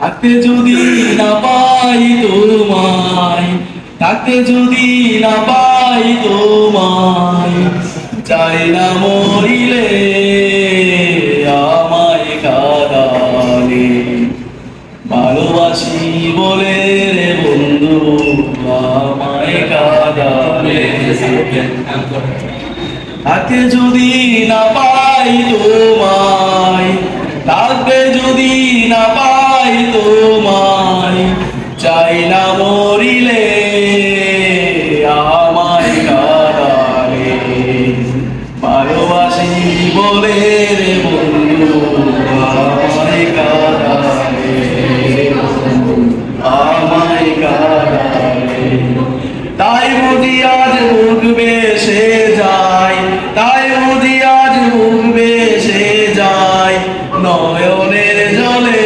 থাকতে যদি না পাই তোমায় থাকতে যদি না পাই তোমায়, চাই না মরিলে আমায় কাদালে। ভালোবাসি বলে রে বন্ধু, আমায় কাদালে। তাকে যদি না পাই তোমায় না মরিলে বলে আমায় কাদালে তাই বুঝি আজ মুখ যায়। তাই বুঝি আজ মুখ যায়। নয়নের জলে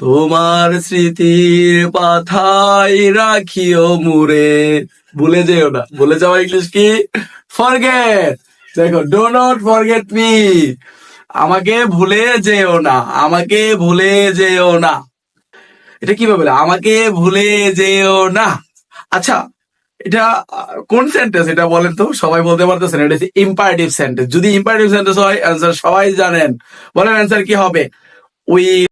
তোমার স্মৃতির পাথায় রাখিও মুরে ভুলে যেও না, ভুলে যাওয়া ইংলিশ কি? ফরগেট দেখো ডো নট ফরগেট মি আমাকে ভুলে যেও না, আমাকে ভুলে যেও না। এটা কীভাবে? আমাকে ভুলে যেও না। আচ্ছা এটা, কোন সেন্টেন্স এটা বলেন তো? সবাই বলতে পারতেছেন এটা ইম্পারেটিভ সেন্টেন্স যদি ইম্পারেটিভ সেন্টেন্স হয় অ্যান্সার সবাই জানেন। বলেন অ্যান্সার কি হবে? উই